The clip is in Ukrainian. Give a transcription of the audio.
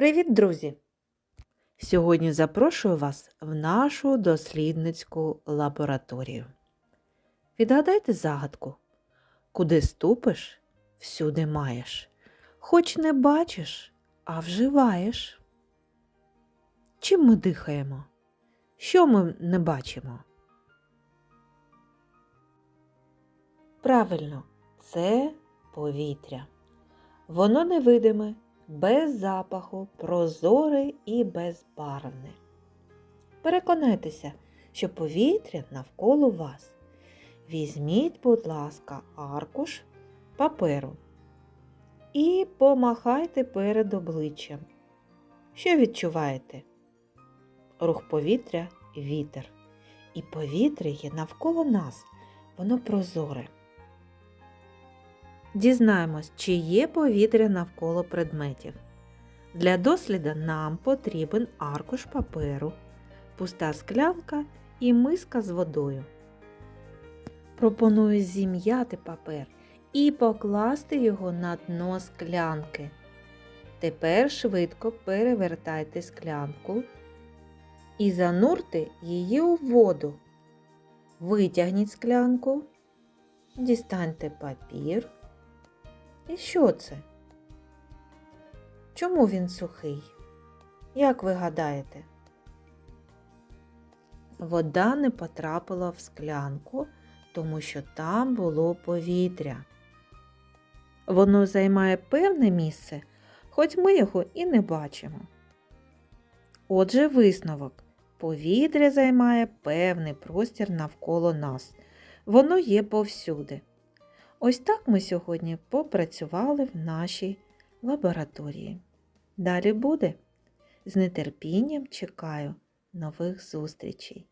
Привіт, друзі! Сьогодні запрошую вас в нашу дослідницьку лабораторію. Відгадайте загадку. Куди ступиш, всюди маєш. Хоч не бачиш, а вживаєш. Чим ми дихаємо? Що ми не бачимо? Правильно, це повітря. Воно невидиме, без запаху, прозоре і безбарвне. Переконайтеся, що повітря навколо вас. Візьміть, будь ласка, аркуш паперу і помахайте перед обличчям. Що відчуваєте? Рух повітря вітер. І повітря є навколо нас, воно прозоре. Дізнаємось, чи є повітря навколо предметів. Для досліду нам потрібен аркуш паперу, пуста склянка і миска з водою. Пропоную зім'яти папер і покласти його на дно склянки. Тепер швидко перевертайте склянку і занурте її у воду. Витягніть склянку, дістаньте папір. І що це? Чому він сухий? Як ви гадаєте? Вода не потрапила в склянку, тому що там було повітря. Воно займає певне місце, хоч ми його і не бачимо. Отже, висновок. Повітря займає певний простір навколо нас. Воно є повсюди. Ось так ми сьогодні попрацювали в нашій лабораторії. Далі буде. З нетерпінням чекаю нових зустрічей.